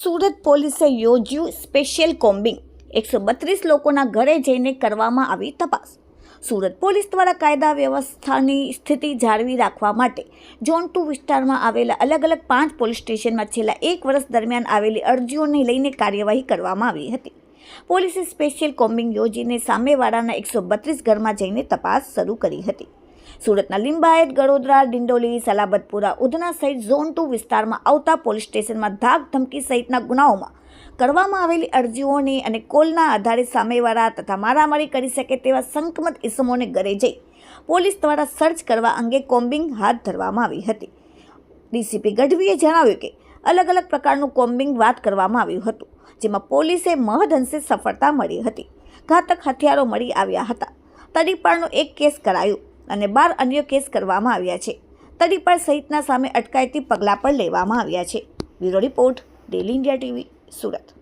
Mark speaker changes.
Speaker 1: સુરત પોલીસે યોજ્યું special combing. એકસો બત્રીસ લોકોના ઘરે જઈને કરવામાં આવી તપાસ. સુરત પોલીસ દ્વારા કાયદા વ્યવસ્થાની સ્થિતિ જાળવી રાખવા માટે ઝોન ટુ વિસ્તારમાં આવેલા અલગ અલગ પાંચ પોલીસ સ્ટેશનમાં છેલ્લા એક વર્ષ દરમિયાન આવેલી અરજીઓને લઈને કાર્યવાહી કરવામાં આવી હતી. પોલીસે સ્પેશિયલ કોમ્બિંગ યોજીને સામેવાળાના એકસો બત્રીસ ઘરમાં જઈને તપાસ શરૂ કરી હતી. સુરતના લિંબાયત, ગડોદરા, ડિંડોલી, સલાબતપુરા, ઉધના સહિત ઝોન ટુ વિસ્તારમાં આવતા પોલીસ સ્ટેશનમાં ધાક ધમકી સહિતના ગુનાઓમાં કરવામાં આવેલી અરજીઓની અને કોલના આધારે સામેવાળા તથા મારામારી કરી શકે તેવા સંકમત ઇસમોને ઘરે જઈ પોલીસ દ્વારા સર્ચ કરવા અંગે કોમ્બિંગ હાથ ધરવામાં આવી હતી. ડીસીપી ગઢવીએ જણાવ્યું કે અલગ અલગ પ્રકારનું કોમ્બિંગ વાત કરવામાં આવ્યું હતું, જેમાં પોલીસે મહદઅંશે સફળતા મળી હતી. ઘાતક હથિયારો મળી આવ્યા હતા. તડીપાળનો એક કેસ કરાયો. અને બાર અન્ય કેસ કરવામાં આવ્યા છે. તડીપાર સહિતના સામે અટકાયતી પગલાં પણ લેવામાં આવ્યા છે. Bureau report, daily India TV, Surat.